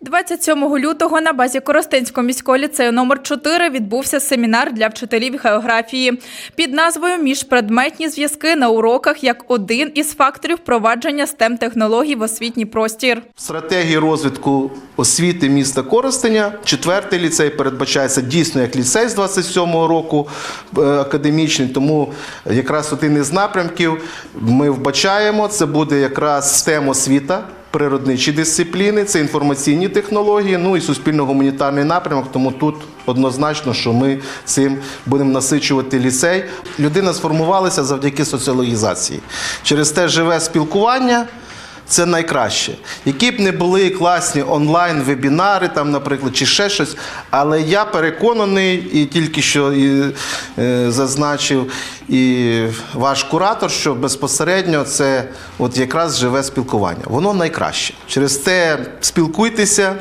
27 лютого на базі Коростенського міського ліцею номер 4 відбувся семінар для вчителів географії під назвою Міжпредметні зв'язки на уроках як один із факторів впровадження stem технологій в освітній простір. В стратегії розвитку освіти міста Коростеня четвертий ліцей передбачається дійсно як ліцей з 27-го року е, академічний. Тому якраз один із напрямків ми вбачаємо, це буде якраз STEM освіта. Природничі дисципліни, це інформаційні технології, ну і суспільно-гуманітарний напрямок. Тому тут однозначно, що ми цим будемо насичувати ліцей. Людина сформувалася завдяки соціологізації. Через те живе спілкування. Це найкраще. Які б не були класні онлайн-вебінари, там, наприклад, чи ще щось, але я переконаний, і тільки що і, е, зазначив і ваш куратор, що безпосередньо це от якраз живе спілкування. Воно найкраще. Через те спілкуйтеся,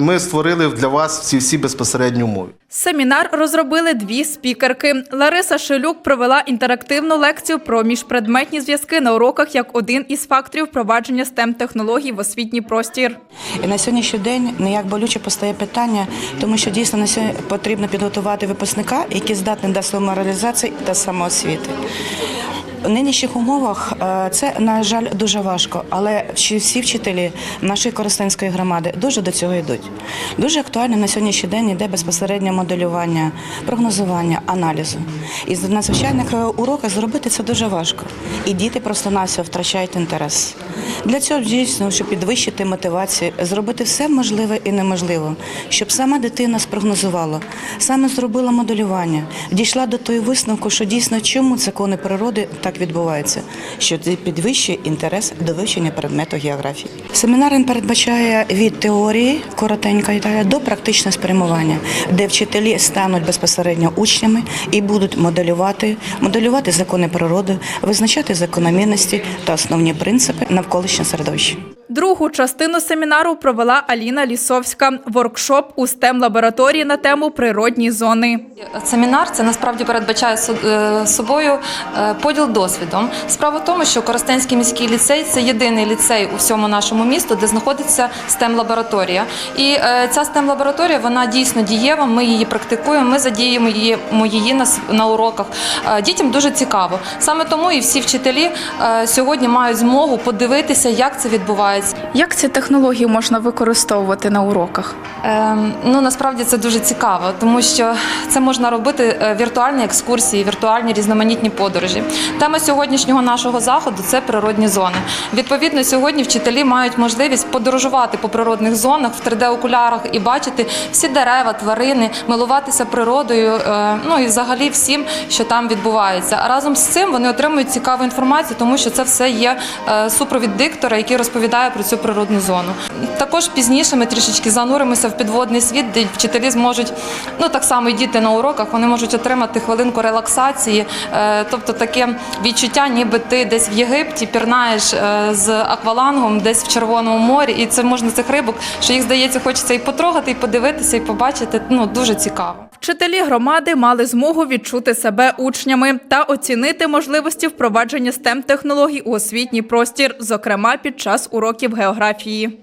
ми створили для вас ці всі безпосередні умови. Семінар розробили дві спікерки. Лариса Шелюк провела інтерактивну лекцію про міжпредметні зв'язки на уроках як один із факторів впровадження stem технологій в освітній простір. І на сьогоднішній день ніяк болюче постає питання, тому що дійсно на сьогодні потрібно підготувати випускника, який здатний до самореалізації та самоосвіти. В нинішніх умовах е, це, на жаль, дуже важко, але всі вчителі нашої Коростенської громади дуже до цього йдуть. Дуже актуально на сьогоднішній день йде безпосередньо моделювання, прогнозування, аналізу. І на звичайних е, уроках зробити це дуже важко. І діти просто на все втрачають інтерес. Для цього дійсно, щоб підвищити мотивацію, зробити все можливе і неможливе, щоб сама дитина спрогнозувала, саме зробила моделювання, дійшла до той висновку, що дійсно чому закони природи так відбуваються, що це підвищує інтерес до вивчення предмету географії. Семінар передбачає від теорії коротенька ідея, до практичного спрямування, де вчителі стануть безпосередньо учнями і будуть моделювати, моделювати закони природи, визначати закономірності та основні принципи навколишнього середовища. Другу частину семінару провела Аліна Лісовська. Воркшоп у stem лабораторії на тему природні зони. Семінар це насправді передбачає е, собою е, поділ досвідом. Справа в тому, що Коростенський міський ліцей це єдиний ліцей у всьому нашому місту, де знаходиться stem лабораторія І е, ця stem лабораторія вона дійсно дієва. Ми її практикуємо, ми задіємо її, її на, уроках. Дітям дуже цікаво. Саме тому і всі вчителі сьогодні мають змогу подивитися, як це відбувається. Як ці технології можна використовувати на уроках? Ем, ну насправді це дуже цікаво, тому що це можна робити е, віртуальні екскурсії, віртуальні різноманітні подорожі. Тема сьогоднішнього нашого заходу це природні зони. Відповідно, сьогодні вчителі мають можливість подорожувати по природних зонах в 3D-окулярах і бачити всі дерева, тварини, милуватися природою, е, ну і взагалі всім, що там відбувається. А разом з цим вони отримують цікаву інформацію, тому що це все є е, супровід диктора, який розповідає про цю природну зону. Також пізніше ми трішечки зануримося в підводний світ, де вчителі зможуть, ну так само і діти на уроках, вони можуть отримати хвилинку релаксації, е, тобто таке відчуття, ніби ти десь в Єгипті пірнаєш е, з аквалангом, десь в Червоному морі, і це можна цих рибок, що їх здається, хочеться і потрогати, і подивитися, і побачити. Ну дуже цікаво. Вчителі громади мали змогу відчути себе учнями та оцінити можливості впровадження stem технологій у освітній простір, зокрема під час уроків географії.